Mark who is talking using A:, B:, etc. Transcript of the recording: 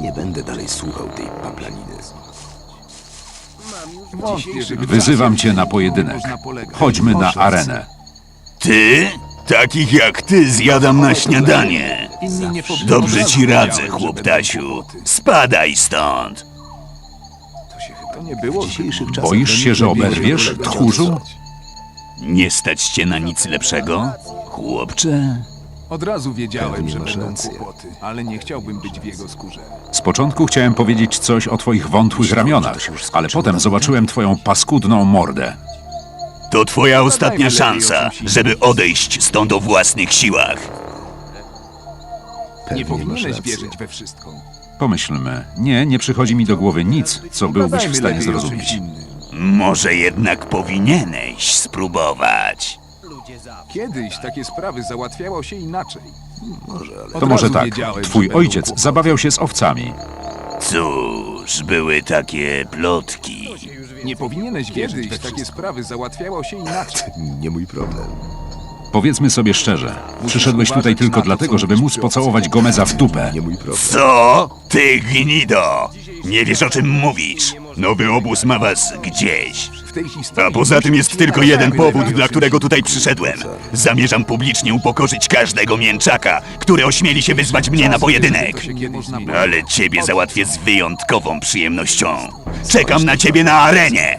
A: Nie będę dalej słuchał tej paplaniny.
B: Wątpię, żeby
C: Wyzywam cię na pojedynek.
B: można polegać.
C: Chodźmy na arenę.
D: Ty? Takich jak ty zjadam na śniadanie.
B: Inni nie powinni-
D: Dobrze ci radzę, chłoptasiu. Spadaj stąd.
B: To nie było
A: W dzisiejszych czasach
C: Boisz się, że oberwiesz, tchórzu?
D: Nie stać cię na nic lepszego? Chłopcze?
B: Od razu wiedziałem,
A: Pewnie
B: że
A: masz
B: będą
A: rację.
B: kłopoty, ale nie chciałbym być w jego skórze.
C: Z początku chciałem powiedzieć coś o twoich wątłych ramionach, ale potem zobaczyłem twoją paskudną mordę.
D: To twoja ostatnia
B: lepiej o
D: szansa,
B: czymś innym.
D: żeby odejść stąd o własnych siłach.
B: Nie
A: Pewnie masz
B: powinieneś
A: rację.
B: wierzyć we wszystko.
C: Pomyślmy. Nie, nie przychodzi mi do głowy nic, co byłbyś w stanie
B: lepiej o czymś
C: zrozumieć.
B: innym.
D: Może jednak powinieneś spróbować.
B: Kiedyś takie sprawy załatwiało się inaczej.
A: Może, ale
C: To może
B: razu
C: tak.
B: wiedziałem, że
C: Twój
B: będą
C: ojciec
B: kłopoty.
C: zabawiał się z owcami.
D: Cóż, były takie plotki.
B: Nie powinieneś wierzyć, takie sprawy załatwiało się inaczej.
A: nie mój problem.
C: Powiedzmy sobie szczerze, przyszedłeś tutaj tylko dlatego, żeby móc pocałować Gomeza w dupę.
D: Co? Ty gnido! Nie wiesz o czym mówisz. Nowy obóz ma was gdzieś. A poza tym jest tylko jeden powód, dla którego tutaj przyszedłem. Zamierzam publicznie upokorzyć każdego mięczaka, który ośmieli się wyzwać mnie na pojedynek. Ale ciebie załatwię z wyjątkową przyjemnością. Czekam na ciebie na arenie!